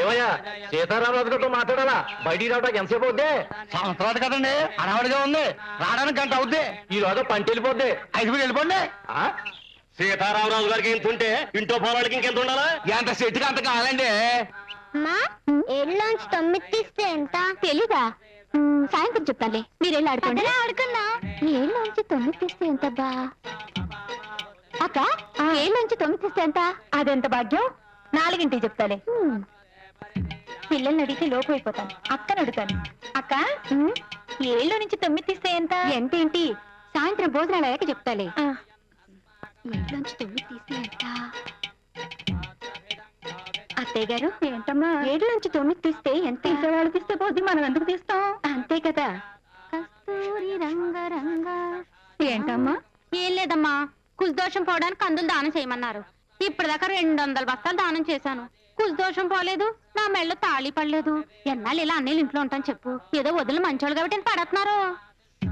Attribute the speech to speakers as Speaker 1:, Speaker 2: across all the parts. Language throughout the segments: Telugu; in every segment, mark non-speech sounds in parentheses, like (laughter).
Speaker 1: ఏమయ్యా సీతారామరాజు గారితో మాట్లాడాలా? బయటికి రావడానికి ఎంతసేపు అవుద్ది?
Speaker 2: సంవత్సరాలు కదండి హడావుడిగా ఉంది. రావడానికి గంట అవుద్ది.
Speaker 1: ఈ రోజు పంట వెళ్ళిపోద్ది.
Speaker 2: ఐదు మీరు వెళ్ళిపోండి.
Speaker 1: ఆ? సీతారామరాజు గారికి ఇంత ఉంటే ఇంట్లో పోరాడికి ఇంకెంత ఉండాలా?
Speaker 2: ఎంత చెట్టుకి అంత కావాలండి?
Speaker 3: అమ్మా ఏళ్ళలోంచి తొమ్మిది తీస్తే ఎంత? తెలీదా? సాయంత్రం చెప్తాలే మీరు వెళ్ళి ఆడుకోండి. ఆడుకుందా. ఏళ్ళలోంచి తొమ్మిది తీస్తే ఎంత బా అక్క ఏళ్ళలోంచి తొమ్మిది తీస్తే ఎంత? అదెంత భాగ్యం? నాలుగింటికి చెప్తాలే. పిల్లల్ని అడిగితే లోపు అయిపోతాను. అక్కని అడుగుతాను. అక్క ఏళ్ళ నుంచి తొమ్మిది తీస్తే ఎంత? ఎంతేంటి సాయంత్రం భోజనాలు అయ్యాక చెప్తాలే. ఏళ్ళలోంచి తొమ్మిది తీస్తే ఎంత? అత్తయ్య గారు ఏంటమ్మా? ఏడు నుంచి తొమ్మిది తీస్తే ఎంత తీసేవాళ్ళు తీస్తే పోద్ది మనం ఎందుకు తీస్తాం? అంతే కదా. కస్తూరి రంగ రంగ. ఏంటమ్మా? ఏం లేదమ్మా. కుజదోషం పోవడానికి కందులు దానం చేయమన్నారు. ఇప్పటిదాకా రెండు వందల బస్తాలు దానం చేశాను. కుజదోషం పోలేదు నా మెళ్ళ తాళి పడలేదు. ఎన్నాళ్ళు ఇలా అన్నీళ్ళు ఇంట్లో ఉంటాను చెప్పు. ఏదో వదిలి మంచోళ్ళు కాబట్టి నేను పడుతున్నారు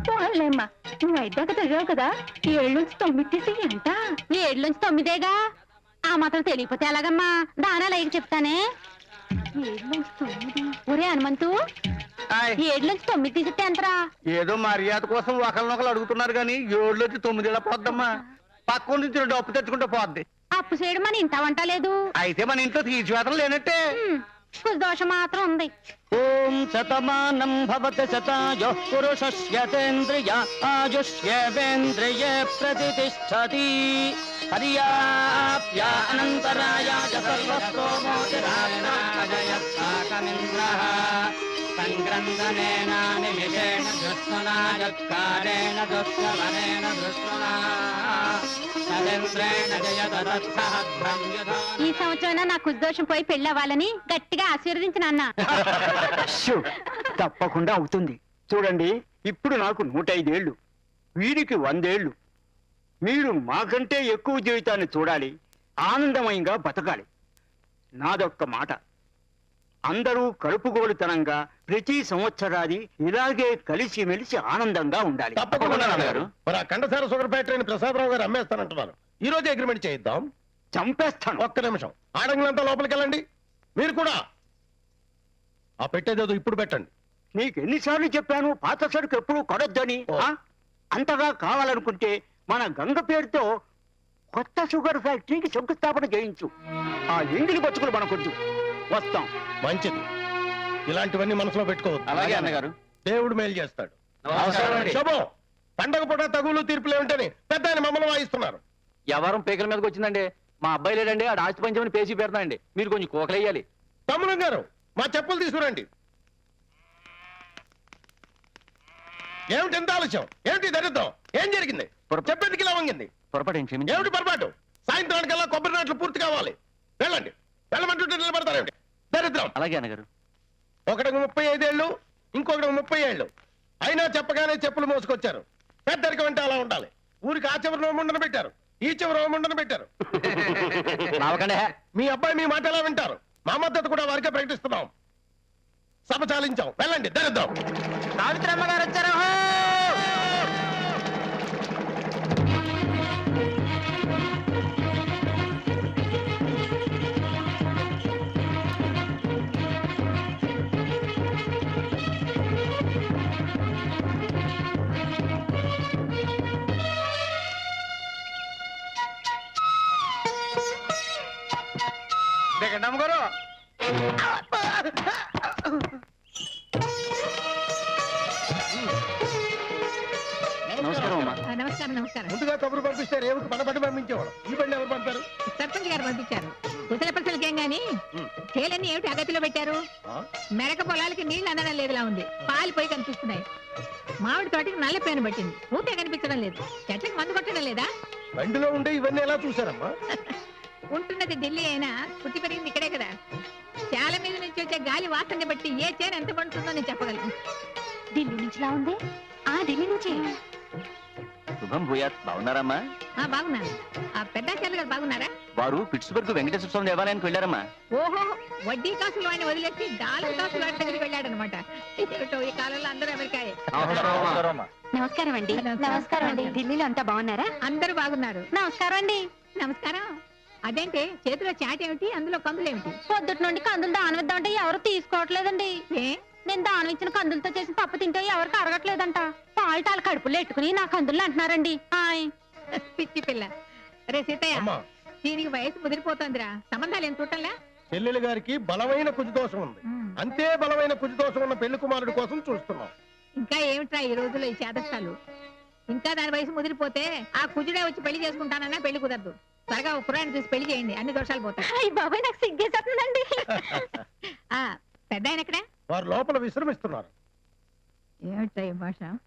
Speaker 3: పోలేమ్మా నువ్వు ఐదాక చదివావు కదా. ఏడు నుంచి తొమ్మిది తీసి ఎంత? ఏడు నుంచి తొమ్మిదేగా? ఆ మాత్రం తెలియపోతే ఎలాగమ్మా? దానాలు అయ్యి చెప్తానే. తొమ్మిది ఒరే హనుమంతు ఏడు నుంచి తొమ్మిది తీసితే ఎంతరా?
Speaker 2: ఏదో మర్యాద కోసం ఒకరినొకరు అడుగుతున్నారు కానీ ఏళ్ళు వచ్చి తొమ్మిదేళ్ళ పోద్దమ్మా. పక్క నుంచి రెండు అప్పు తెచ్చుకుంటే పోద్ది.
Speaker 3: అప్పు చేయడం మన ఇంత వంట లేదు.
Speaker 2: అయితే మన ఇంట్లో తీర్చివేతలు లేనట్టే.
Speaker 3: దోషం మాత్రం ఉంది
Speaker 4: ఓం శతమానం భవతి శతాయో పురుషస్యతేంద్రియ ఆయుష్యేవేంద్రియ ప్రతిష్టతి పర్యాప్య అనంతరాయాయ సర్వస్రోమోదిరాజయత్సాకమింద్రః భ్రంయుధా
Speaker 3: ఈ సంవత్సరం నా కుదోషం పోయి పెళ్ళి అవ్వాలని గట్టిగా ఆశీర్వదించిన అన్న.
Speaker 5: షూ, తప్పకుండా అవుతుంది. చూడండి ఇప్పుడు నాకు నూట ఐదేళ్ళు వీడికి వందేళ్ళు మీరు మాకంటే ఎక్కువ జీవితాన్ని చూడాలి ఆనందమయంగా బతకాలి. నాదొక్క మాట. అందరూ కలుపుగోలుతనంగా ప్రతి సంవత్సరాది ఇలాగే కలిసి మెలిసి ఆనందంగా ఉండాలి.
Speaker 6: తప్పకుండా నాన్నగారు. మరి ఆ కండసార షుగర్ ఫ్యాక్టరీని ప్రసాదరావు గారు అమ్మేస్తానంటున్నారు. ఈ రోజు అగ్రిమెంట్ చేయిద్దాం.
Speaker 5: చంపేస్తాను.
Speaker 6: ఒక్క నిమిషం. ఆడంగులంతా లోపలికి వెళ్ళండి మీరు కూడా. ఆ పెట్టేదేదో ఇప్పుడు పెట్టండి.
Speaker 5: నీకు ఎన్నిసార్లు చెప్పాను పాత సరుకు ఎప్పుడు కొడొద్దని. ఆ? అంతగా కావాలనుకుంటే మన గంగ పేరుతో కొత్త షుగర్ ఫ్యాక్టరీకి శంకుస్థాపన చేయించు. ఆ ఎంగిలి బతుకులు మనకొద్దు. వస్తాం.
Speaker 6: మంచిది. ఇలాంటివన్నీ మనసులో పెట్టుకోవద్దు.
Speaker 4: అలాగే అన్నగారు.
Speaker 6: దేవుడు మేలు చేస్తాడు.
Speaker 1: నమస్కారం అండి.
Speaker 6: శుభం. పండగ పూట తగులు తీర్పులు ఏమిటని పెద్ద ఆయన మమ్మల్ని వాయిస్తున్నారు.
Speaker 1: ఎవరం పీకల మీదకి వచ్చిందండి? మా అబ్బాయి లేడండి ఆడ ఆస్తి పంచమని పేసి పెడతానండి. మీరు కొంచెం కోకలేయాలి.
Speaker 6: తమ్ముడు గారు మా చెప్పులు తీసుకురండి. ఏమిటి ఎంత ఆలస్యం? ఏమిటి దరిద్రం? ఏం జరిగింది?
Speaker 1: పొరపా-
Speaker 6: చెప్పేందుకు ఇలా వంగింది?
Speaker 1: పొరపాటు ఏం క్షమించండి.
Speaker 6: ఏమిటి పొరపాటు? సాయంత్రానికల్లా కొబ్బరి నాట్లు పూర్తి కావాలి. వెళ్ళండి. వెళ్ళమంటుంటే నిలబడతారేమిటి? దరిద్రం.
Speaker 1: అలాగే అన్నగారు.
Speaker 6: ఒకటికి ముప్పై ఐదేళ్ళు ఇంకొకటికి ముప్పై ఏళ్ళు. అయినా చెప్పగానే చెప్పులు మోసుకొచ్చారు. పెద్దరికం అంటే అలా ఉండాలి. ఊరికి ఆ చివరి రోముండను పెట్టారు. ఈ చివరి రోముండను పెట్టారు. (laughs)
Speaker 1: నవ్వకండి.
Speaker 6: మీ అబ్బాయి మీ మాట ఎలా వింటారు? మా మద్దతు కూడా వారికే ప్రకటిస్తున్నాం. సభ చాలించాం. వెళ్ళండి దరిద్రం.
Speaker 1: సావిత్రమ్మ గారు వచ్చారు. నమస్కారం
Speaker 7: నమస్కారం.
Speaker 6: ముందుగా కబురు పంపిస్తే రేవుకు మన బండి పంపించేవాడు. ఈ బండి ఎవరు పంపారు?
Speaker 7: సర్పంచ్ గారు పంపించారు. ప్రశ్నలకేం గాని చేలన్నీ ఏమిటి అగతిలో పెట్టారు? మెరక పొలాలకి నీళ్ళు అందడం లేదులా ఉంది. పాలిపోయి కనిపిస్తున్నాయి. మామిడి తోటకి నల్ల పేను పట్టింది. ఊటే కనిపించడం లేదు. చెట్లకు మందు కొట్టడం లేదా?
Speaker 6: బండిలో ఉండే ఇవన్నీ ఎలా చూసారమ్మా
Speaker 7: ఉంటున్నది ఢిల్లీ అయినా పుట్టి పెరిగింది ఇక్కడే కదా. చాలా మీద నుంచి వచ్చే గాలి వాసన బట్టి ఏ చేను ఎంత పండుతుందో నేను చెప్పగలను.
Speaker 3: ఢిల్లీ నుంచి లా ఉంది? ఆ ఢిల్లీ నుంచి?
Speaker 1: శుభం భూయాత్ బాగున్నారమ్మా
Speaker 7: ఆ బాగున్నాను ఆ పెద్ద చెల్లెలు గారు బాగున్నారా?
Speaker 1: వారు పిట్స్బర్గ్ వెంకటేశ్వర స్వామి దేవాలయానికి వెళ్ళారమ్మా.
Speaker 7: ఓహో వడ్డీ కాసులు వాడిని వదిలేసి డాలర్ కాసులు వాడి దగ్గరికి వెళ్ళాడు అనమాట ఏమిటో ఈ కాలంలో అందరూ అమెరికాయే.
Speaker 3: నమస్కారం అండి. నమస్కారం. అండి. ఢిల్లీలో అంతా బాగున్నారా?
Speaker 7: అందరూ బాగున్నారు.
Speaker 3: నమస్కారం అండి.
Speaker 7: నమస్కారం. అదేంటి చేతిలో చాట్ ఏమిటి అందులో కందులు ఏమిటి
Speaker 3: పొద్దుటి నుండి కందులు దానమిద్దామంటే ఎవరు తీసుకోవట్లేదండి.
Speaker 7: ఏ?
Speaker 3: నేను దానం ఇచ్చిన కందులతో చేసిన పప్పు తింటే ఎవరికి అరగట్లేదంట. పాల్టాలు కడుపులో ఎట్టుకుని నా కందులు అంటున్నారండి. ఆయ్.
Speaker 7: పిచ్చి పిల్ల. రే సీతయ్య
Speaker 6: అమ్మా.
Speaker 7: దీనికి వయసు ముదిరిపోతుందిరా. సంబంధాలు ఏం చూడటంలే?
Speaker 6: చెల్లెలు గారికి బలమైన కుజదోషం ఉంది. అంతే బలమైన కుజదోషం ఉన్న పెళ్ళి కుమారుడి కోసం చూస్తున్నాం.
Speaker 7: ఇంకా ఏమిట్రా ఈ రోజుల్లో ఈ చేదస్తాలు ఇంకా దాని వయసు ముదిరిపోతే ఆ కుజుడే వచ్చి పెళ్ళి చేసుకుంటానన్నా పెళ్ళి కుదరదు. త్వరగా ఒక కురాన్ని చూసి పెళ్ళి చేయండి. అన్ని దోషాలు పోతాయి.
Speaker 3: అయ్య బాబాయ్ నాకు సిగ్గేసేస్తుందండి.
Speaker 7: ఆ పెద్ద ఆయన ఎక్కడే
Speaker 6: వారు లోపల విశ్రమిస్తున్నారు.
Speaker 7: ఏమిట్రా ఈ భాష?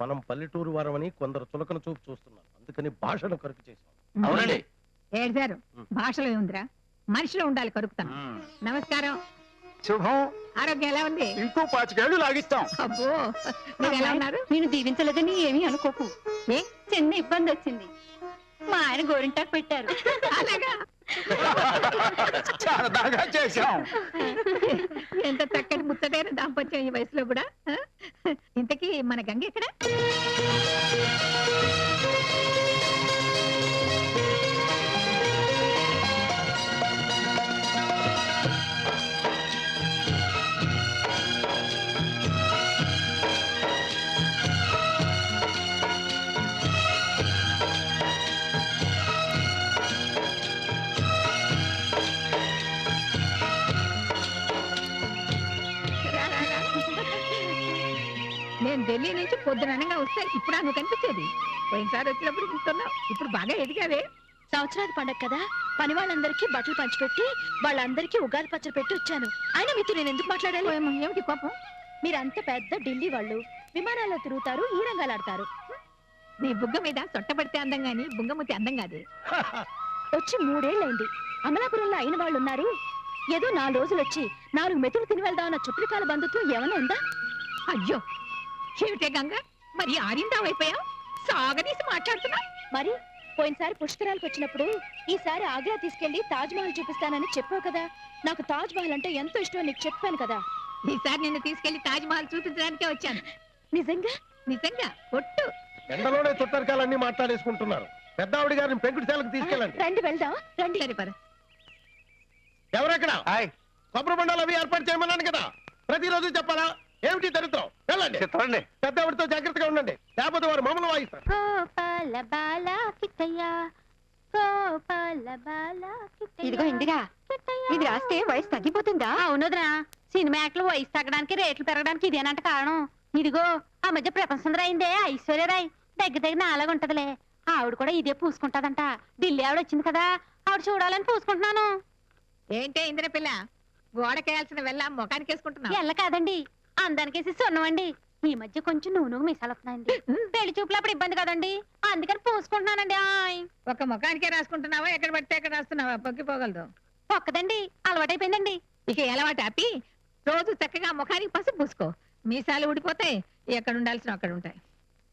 Speaker 6: మనం పల్లెటూరు వారమని కొందరు చులకన చూపు చూస్తున్నారు. అందుకని భాషను కరుకు చేశాం.
Speaker 1: అవునండి.
Speaker 7: ఏడ్చారు భాషలో ఉందిరా మనిషిలో ఉండాలి కరుకుతాను. నమస్కారం.
Speaker 5: శుభం.
Speaker 7: ఆరోగ్యం ఎలా ఉంది?
Speaker 5: ఇంకో పాతికేళ్ళు లాగిస్తాం.
Speaker 7: అబ్బో మీరు ఎలా ఉన్నారు?
Speaker 3: నేను దీవించలేదని ఏమీ అనుకోకు.
Speaker 7: ఏ?
Speaker 3: చిన్న ఇబ్బంది వచ్చింది. మా ఆయన గోరింటాకు పెట్టారు.
Speaker 7: అలాగా?
Speaker 5: సరదాగా చేశాం
Speaker 7: ఎంత చక్కటి ముచ్చటైన దాంపత్యం ఈ వయసులో కూడా ఇంతకీ మన గంగ ఎక్కడ? పొద్దుననగా వస్తే ఇప్పుడు నువ్వు కనిపించేది పోయినసారి వచ్చినప్పుడు ఇంటున్నావు ఇప్పుడు బాగా ఎదిగావే.
Speaker 3: సంవత్సరాది పండగ కదా. పని వాళ్ళందరికీ బట్టలు పంచిపెట్టి వాళ్ళందరికీ ఉగాది పచ్చడి పెట్టి వచ్చాను. ఆయన మీతో నేను ఎందుకు మాట్లాడాలి?
Speaker 7: ఏమిటి కోపం?
Speaker 3: మీరంత పెద్ద ఢిల్లీ వాళ్ళు. విమానాల్లో తిరుగుతారు ఈ రంగాలు ఆడతారు.
Speaker 7: నీ బుగ్గ మీద సొట్టపడితే అందం గాని బుగ్గముతి అందం కాదు. (laughs)
Speaker 3: వచ్చి మూడేళ్ళైంది. అమలాపురంలో అయిన వాళ్ళు ఉన్నారు ఏదో నాలుగు రోజులు వచ్చి నాలుగు మెతులు తిని వెళ్దామన్న చుట్టికాల బంధుత్వం ఏమైనా ఉందా?
Speaker 7: అయ్యో ఏమిటే గంగ? మరి ఆరిందావైపోయావు? సాగదీసి మాట్లాడుతున్నా.
Speaker 3: మరి పోయినసారి పుష్కరాలకు వచ్చినప్పుడు ఈసారి ఆగ్రా తీసుకెళ్ళి తాజ్ మహల్ చూపిస్తానని చెప్పావు కదా. నాకు తాజ్ మహల్ అంటే ఎంతో ఇష్టం నీకు చెప్పాను కదా.
Speaker 7: ఈసారి నిన్ను తీసుకెళ్ళి తాజ్ మహల్ చూపించడానికే వచ్చాను.
Speaker 3: నిజంగా?
Speaker 7: నిజంగా? ఒట్టు.
Speaker 6: ఎండలోనే చుట్టరికాలన్నీ మాట్లాడేసుకుంటున్నారు. పెద్ద ఆవిడ గారిని పెంకుటిశాలకు తీసుకెళ్ళండి.
Speaker 3: రండి వెళ్దాం రండి.
Speaker 7: సరే పద.
Speaker 6: ఎవరెక్కడ?
Speaker 5: హాయ్.
Speaker 6: కొబ్బరి బండాలు అవి ఏర్పాటు చేయమన్నాను కదా. ప్రతిరోజు చెప్పాలా? ఏమిటి దరిద్రం వెళ్ళండి.
Speaker 5: చెప్పండి
Speaker 6: పెద్ద ఆవిడతో జాగ్రత్తగా ఉండండి. లేకపోతే వారు మమ్మల్ని వాయిస్తారు.
Speaker 3: గోపాల బాల కిట్టయ్య గోపాల బాల ఇదిగో ఇందిరా. ఇది రాస్తే వయసు తగ్గిపోతుందా? అవునుదరా. సినిమా యాక్ట్లు వయసు తగ్గడానికి రేట్లు పెరగడానికి ఇదేనంట కారణం. ఇదిగో ఆ మధ్య ప్రపంచ సుందరి అయిందే ఐశ్వర్యరాయ్ దగ్గర దగ్గర నాలాగా ఉంటదిలే ఆవిడ కూడా ఇదే పూసుకుంటాదంట. ఢిల్లీ ఆవిడ వచ్చింది కదా ఆవిడ చూడాలని పూసుకుంటున్నాను.
Speaker 7: ఏంటే ఇందిర పిల్ల? గోడకేయాల్సిన వెళ్ళ ముఖానికి వేసుకుంటున్నావు
Speaker 3: ఎల్ల కాదండి. అందానికేసి సొన్నమండి ఈ మధ్య కొంచెం నూనె మిసాలు వస్తున్నాయండి పెళ్ళి చూపులు అప్పుడు ఇబ్బంది కదండి. అందుకని పూసుకుంటున్నానండి ఆయ్.
Speaker 7: ఒక ముఖానికే రాసుకుంటున్నావా? ఎక్కడ పడితే ఎక్కడ రాస్తున్నావా? పొగ్గిపోగలదు
Speaker 3: ఒక్కదండి. అలవాటైపోయిందండి.
Speaker 7: ఇక ఎలవాటు ఆపి రోజు చక్కగా ముఖానికి పసుపు పూసుకో. మీసాలు ఊడిపోతాయి. ఎక్కడ ఉండాల్సిన అక్కడ ఉంటాయి.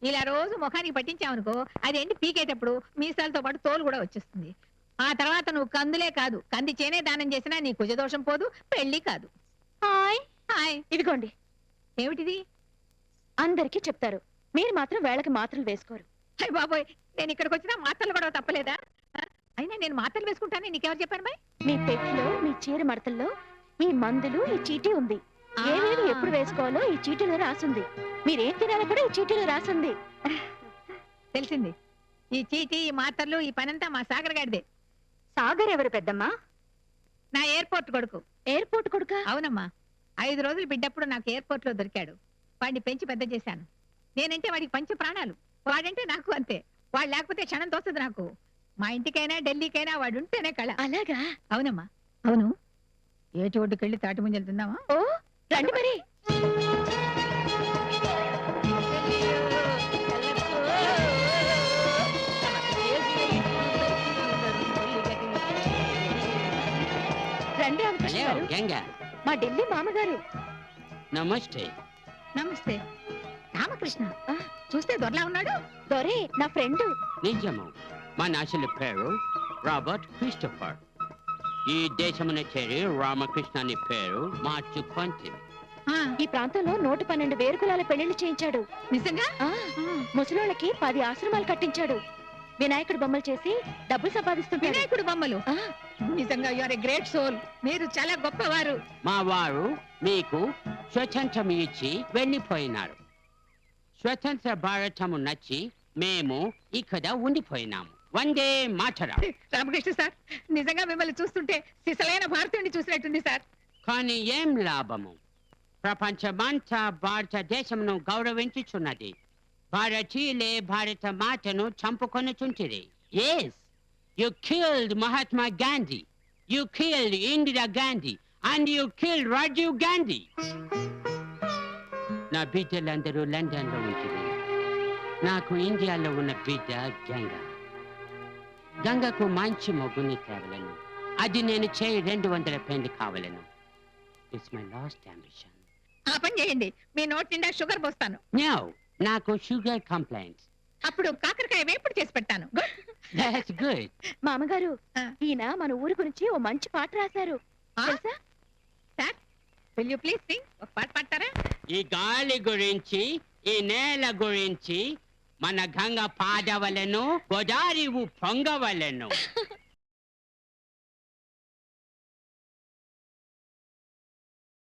Speaker 7: ఇలా రోజు ముఖానికి పట్టించావనుకో అదేంటి పీకేటప్పుడు మీసాలతో పాటు తోలు కూడా వచ్చేస్తుంది. ఆ తర్వాత నువ్వు కందులే కాదు. కంది చేనే దానం చేసినా నీ కుజదోషం పోదు పెళ్ళి కాదు.
Speaker 3: హాయ్
Speaker 7: హాయ్
Speaker 3: ఇదిగోండి.
Speaker 7: ఏమిటిది?
Speaker 3: అందరికీ చెప్తారు. మీరు మాత్రం వేళకి మాత్రలు వేసుకోరు.
Speaker 7: అయ్య బాబోయ్ నేను ఇక్కడికి వచ్చినా మాటలు కూడా తప్పలేదా? అయినా నేను మాటలు వేసుకుంటానని నీకెవరు చెప్పాను బాయ్
Speaker 3: మీ పెట్టిలో మీ చీర మడతల్లో ఈ మందులు ఈ చీటీ ఉంది. ఏవేవి ఎప్పుడు వేసుకోవాలో ఈ చీటీలో రాసుంది. మీరేం తినాలో కూడా ఈ చీటీలో రాసుంది.
Speaker 7: తెలిసింది. ఈ చీటీ ఈ మాటలు ఈ పనంతా మా సాగర్ గాడిదే
Speaker 3: సాగర్ ఎవరు పెద్దమ్మా?
Speaker 7: నా ఎయిర్పోర్ట్ కొడుకు.
Speaker 3: ఎయిర్పోర్ట్ కొడుక?
Speaker 7: అవునమ్మా. ఐదు రోజులు బిడ్డప్పుడు నాకు ఎయిర్పోర్ట్లో దొరికాడు. వాడిని పెంచి పెద్ద చేశాను. నేనంటే వాడికి పంచ ప్రాణాలు. వాడంటే నాకు అంతే. వాడు లేకపోతే క్షణం తోస్తుంది నాకు. మా ఇంటికైనా ఢిల్లీకైనా వాడు ఉంటేనే కళ.
Speaker 3: అలాగా?
Speaker 7: అవునమ్మా. అవును. ఏ చోటుకెళ్ళి తాటి ముంజలు తిందామా?
Speaker 3: ఓ రండి మరి. రండి గారు. మా ఢిల్లీ మామగారు.
Speaker 4: నమస్తే.
Speaker 7: నమస్తే. రామకృష్ణ ఆ, చూస్తే దొరలా ఉన్నాడు?
Speaker 3: దొరే నా ఫ్రెండ్.
Speaker 4: నిజము. మా నాశల పేరు రాబర్ట్ క్రిస్టఫర్. ఈ దేశమున చేరి రామకృష్ణ అని పేరు మార్చుకొంటి
Speaker 7: ఆ,
Speaker 3: ఈ ప్రాంతంలో నూట పన్నెండు వేరు కులాల పెళ్ళిళ్ళు చేయించాడు.
Speaker 7: నిజంగా?
Speaker 3: ఆ, ముసలోళ్ళకి పది ఆశ్రమాలు కట్టించాడు. వినాయకుడు బొమ్మలు చేసి డబ్బులు సంపాదిస్తుంటాడు.
Speaker 7: వినాయకుడు బొమ్మలు?
Speaker 3: ఆ,
Speaker 7: నిజంగా యువర్ ఎ గ్రేట్ సోల్ మీరు చాలా గొప్పవారు.
Speaker 4: మా వారు మీకు స్వతంత్రం ఇచ్చి వెళ్ళిపోయినారు. స్వతంత్ర భారతము నచ్చి మేము ఇక్కడ ఉండిపోయినాము. వందే మాటరా
Speaker 7: రామకృష్ణ సార్ నిజంగా మిమ్మల్ని చూస్తుంటే సిసలైన భారతీయుని చూసినట్టుంది సార్.
Speaker 4: కానీ ఏం లాభము? ప్రపంచమంతా భారతదేశమును గౌరవించుచున్నది. భారతీయులే భారత మాతను చంపుకొనుచుంటిరి. Yes you killed Mahatma Gandhi you killed Indira Gandhi and you killed Rajiv Gandhi నా బిడ్డలందరూ లండన్లో ఉంటుంది నాకు ఇండియాలో ఉన్న బిడ్డ గంగ. గంగకు మంచి మొగ్గుని తేవలను. అది నేను చేయి రెండు వందల పెండి కావలను. ఇట్స్ మై లాస్ట్ అంబిషన్
Speaker 7: ఆ పని చేయండి. మీ నోటి నిండా షుగర్ పోస్తాను.
Speaker 4: నో నాకు షుగర్ కంప్లైంట్స్.
Speaker 7: అప్పుడు కాకరకాయ వేపుడు చేసి పెడతాను. Good.
Speaker 4: దట్స్ గుడ్
Speaker 3: మామగారు
Speaker 7: ఆ.
Speaker 3: ఈయన మన ఊరు గురించి ఓ మంచి పాట రాశారు.
Speaker 7: ఆ?
Speaker 3: తెలుసా?
Speaker 7: Sir will you please sing ఒక పాట పాడతారా?
Speaker 4: ఈ గాలి గురించి ఈ నేల గురించి మన గంగ పాడవలను గోదారి పొంగవలను. (laughs)